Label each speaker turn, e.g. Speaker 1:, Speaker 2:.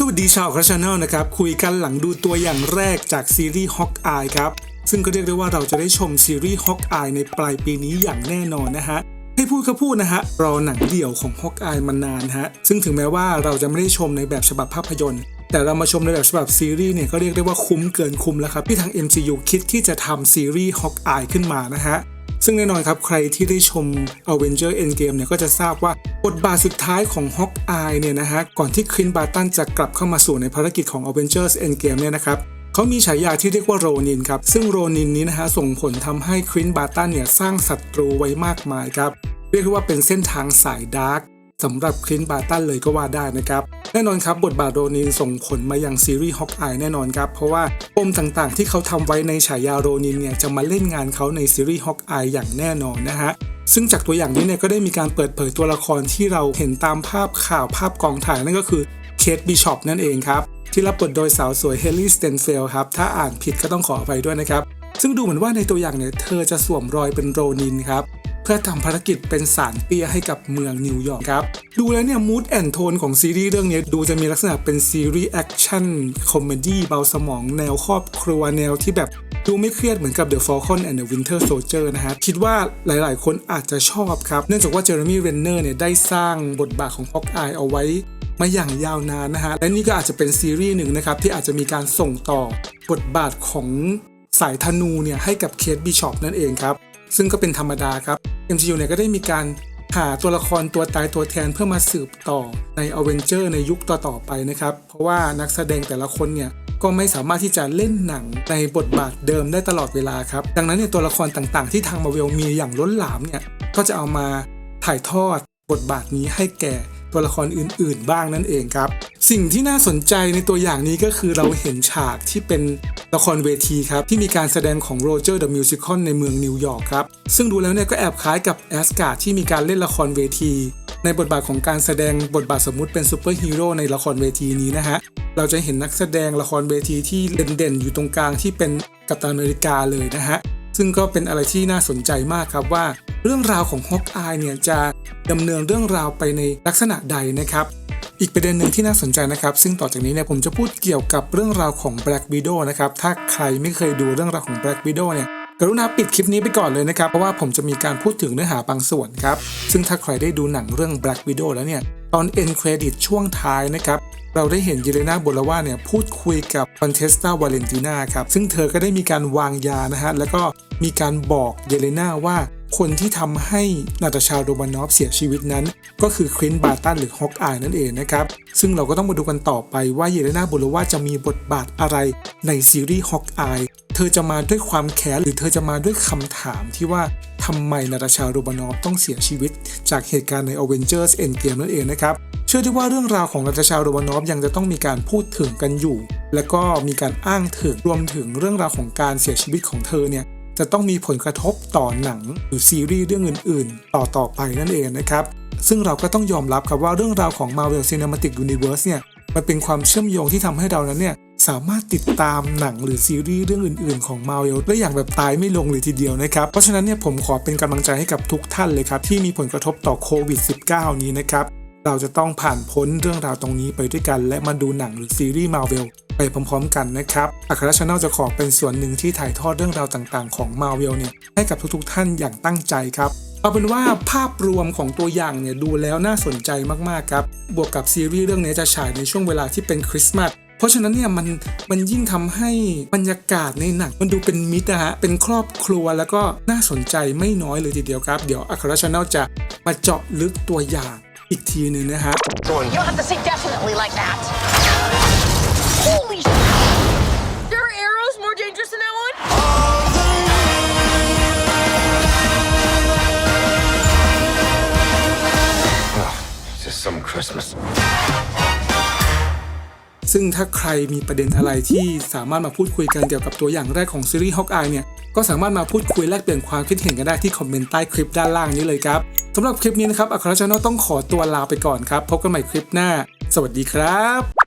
Speaker 1: สวัสดีชาวคราชแนลนะครับ คุยกันหลังดูตัวอย่างแรกจากซีรีส์ Hawkeye ครับ ซึ่งก็เรียกได้ว่าเราจะได้ชมซีรีส์ Hawkeye ในปลายปีนี้อย่างแน่นอนนะฮะให้พูดก็พูดนะฮะ รอหนังเดี่ยวของ Hawkeye มานานฮะ ซึ่งถึงแม้ว่าเราจะไม่ได้ชมในแบบฉบับภาพยนตร์ แต่เรามาชมในแบบฉบับซีรีส์เนี่ยก็เรียกได้ว่าคุ้มเกินคุ้มแล้วครับที่ทาง MCU คิดที่จะทำซีรีส์ Hawkeye ขึ้นมานะฮะ ซึ่งแน่นอนครับใครที่ได้ชม Avenger Endgame เนี่ยก็จะทราบว่าบทบาทสุดท้ายของ h อกอายเนี่ยนะฮะก่อนที่ครินบาตันจะกลับเข้ามาสู่ในภารกิจของ Avengers Endgame เนี่ยนะครับเขามีฉายาที่เรียกว่าโรนินครับ ซึ่งโรนินนี้นะฮะส่งผลทำให้ครินบาตันเนี่ยสร้างศัตรูไว้มากมายครับ เรียกว่าเป็นเส้นทางสายดาร์ก สำหรับคลินบาตันเลยก็ว่าได้นะครับแน่นอนครับบทบาทโรนินส่งผลมายังซีรีส์ฮอกอายแน่นอนครับ เพราะว่าปมต่างๆ ที่เขาทำไว้ในฉายาโรนินเนี่ยจะมาเล่นงานเขาในซีรีส์ฮอกอายอย่างแน่นอนนะฮะซึ่งจากตัวอย่างนี้เนี่ยก็ได้มีการเปิดเผยตัวละครที่เราเห็นตามภาพข่าวภาพกองถ่ายนั่นก็คือเคทบิชอปนั่นเองครับ ที่รับบทโดยสาวสวยเฮลลี่สเตนเฟลครับ ถ้าอ่านผิดก็ต้องขออภัยด้วยนะครับ ซึ่งดูเหมือนว่าในตัวอย่างเนี่ยเธอจะสวมรอยเป็นโรนินครับ พื่อทำภารกิจเป็นสารเตี้ยให้กับเมืองนิวยอร์กครับ ดูแล้วเนี่ยมูดแอนโทนของซีรีส์เรื่องนี้ดูจะมีลักษณะเป็นซีรีส์แอคชั่นคอมเมดี้เบาสมองแนวครอบครัวแนวที่แบบดูไม่เครียดเหมือนกับ The Falcon and the Winter Soldier นะฮะ คิดว่าหลายๆ คนอาจจะชอบครับ เนื่องจากว่าเจอร์มี่เรนเนอร์เนี่ยได้สร้างบทบาทของฮอกอายเอาไว้มาอย่างยาวนานนะฮะ และนี่ก็อาจจะเป็นซีรีส์หนึ่งนะครับ ที่อาจจะมีการส่งต่อบทบาทของสายธนูเนี่ยให้กับเคทบิชอปนั่นเองครับ ซึ่งก็เป็นธรรมดาครับ MCU เนี่ยก็ได้มีการหาตัวละครตัวตายตัวแทนเพื่อมาสืบต่อใน a v e n g e r ในยุคต่อๆไปนะครับ เพราะว่านักแสดงแต่ละคนเนี่ยก็ไม่สามารถที่จะเล่นหนังในบทบาทเดิมได้ตลอดเวลาครับ ดังนั้นเนี่ยตัวละครต่างๆ ที่ทางมาเวลมีอย่างล้นหลามเนี่ยก็จะเอามาถ่ายทอดบทบาทนี้ให้แก่ ตัวละครอื่น ๆ บ้างนั่นเองครับ สิ่งที่น่าสนใจในตัวอย่างนี้ก็คือเราเห็นฉากที่เป็นละครเวทีครับ ที่มีการแสดงของโรเจอร์เดอะมิวสิคอลในเมืองนิวยอร์กครับ ซึ่งดูแล้วเนี่ยก็แอบคล้ายกับแอสการ์ที่มีการเล่นละครเวที ในบทบาทของการแสดงบทบาทสมมุติเป็นซูเปอร์ฮีโร่ในละครเวทีนี้นะฮะเราจะเห็นนักแสดงละครเวทีที่เด่นๆอยู่ตรงกลางที่เป็นกัปตันอเมริกาเลยนะฮะ ซึ่งก็เป็นอะไรที่น่าสนใจมากครับว่า เรื่องราวของฮอกอายเนี่ยจะดำเนินเรื่องราวไปในลักษณะใดนะครับ อีกประเด็นหนึ่งที่น่าสนใจนะครับ ซึ่งต่อจากนี้เนี่ยผมจะพูดเกี่ยวกับเรื่องราวของ Black Widow นะครับถ้าใครไม่เคยดูเรื่องราวของ Black Widow เนี่ยกรุณาปิดคลิปนี้ไปก่อนเลยนะครับ เพราะว่าผมจะมีการพูดถึงเนื้อหาบางส่วนครับ ซึ่งถ้าใครได้ดูหนังเรื่อง Black Widow แล้วเนี่ย ตอน end credit ช่วงท้ายนะครับ เราได้เห็นเยเลนาโบลาวาเนี่ยพูดคุยกับคอนเทสตาวาเลนติน่าครับ ซึ่งเธอก็ได้มีการวางยานะฮะ แล้วก็มีการบอกเยเลนาว่าคนที่ทำให้นาตาชาโรมานอฟเสียชีวิตนั้น ก็คือครินบาตันหรือฮอกอายนั่นเองนะครับ ซึ่งเราก็ต้องมาดูกันต่อไปว่าเยเลนาโบลาวาจะมีบทบาทอะไรในซีรีส์ฮอกอายเธอจะมาด้วยความแค้นหรือเธอจะมาด้วยคำถามที่ว่าทำไมนาตาชาโรมานอฟต้องเสียชีวิต จากเหตุการณ์ใน Avengers Endgame นั่นเองนะครับ เชื่อได้ว่าเรื่องราวของนาตาชาโรมานอฟยังจะต้องมีการพูดถึงกันอยู่ และก็มีการอ้างถึงรวมถึงเรื่องราวของการเสียชีวิตของเธอเนี่ยจะต้องมีผลกระทบต่อหนังหรือซีรีส์เรื่องอื่น ๆ ต่อต่อไปนั่นเองนะครับ ซึ่งเราก็ต้องยอมรับครับว่าเรื่องราวของ Marvel Cinematic Universe เนี่ยมันเป็นความเชื่อมโยงที่ทำให้เรานั้นเนี่ยสามารถติดตามหนังหรือซีรีส์เรื่องอื่น ๆ ของ Marvel ได้อย่างแบบตายไม่ลงเลยทีเดียวนะครับ เพราะฉะนั้นเนี่ยผมขอเป็นกำลังใจให้กับทุกท่านเลยครับ ที่มีผลกระทบต่อโควิด -19 นี้นะครับ เราจะต้องผ่านพ้นเรื่องราวตรงนี้ไปด้วยกัน และมาดูหนังหรือซีรีส์ Marvel ไปพร้อมๆกันนะครับอัครชาแนลจะขอเป็นส่วนหนึ่งที่ถ่ายทอดเรื่องราวต่างๆ ของ Marvel เนี่ยให้กับทุกๆท่านอย่างตั้งใจครับเอาเป็นว่าภาพรวมของตัวอย่างเนี่ยดูแล้วน่าสนใจมากๆครับ บวกกับซีรีส์เรื่องนี้จะฉายในช่วงเวลาที่เป็นคริสต์มาสเพราะฉะนั้นเนี่ยมันมันยิ่งทำให้บรรยากาศในหนังมันดูเป็นมิตรนะฮะเป็นครอบครัวแล้วก็น่าสนใจไม่น้อยเลยทีเดียวครับ เดี๋ยวอัครชาแนลจะมาเจาะลึกตัวอย่าง อีกทีหนึ่งนะฮะ
Speaker 2: You don't have to say definitely like that. Holy sh! There are arrows more dangerous than that one?
Speaker 3: Just some Christmas.
Speaker 1: ซึ่งถ้าใครมีประเด็นอะไรที่สามารถมาพูดคุยกันเกี่ยวกับตัวอย่างแรกของซีรีส์ฮอกอายเนี่ย ก็สามารถมาพูดคุยแลกเปลี่ยนความคิดเห็นกันได้ที่คอมเมนต์ใต้คลิปด้านล่างนี้เลยครับสำหรับคลิปนี้นะครับอัครชาแนลต้องขอตัวลาไปก่อนครับ พบกันใหม่คลิปหน้า สวัสดีครับ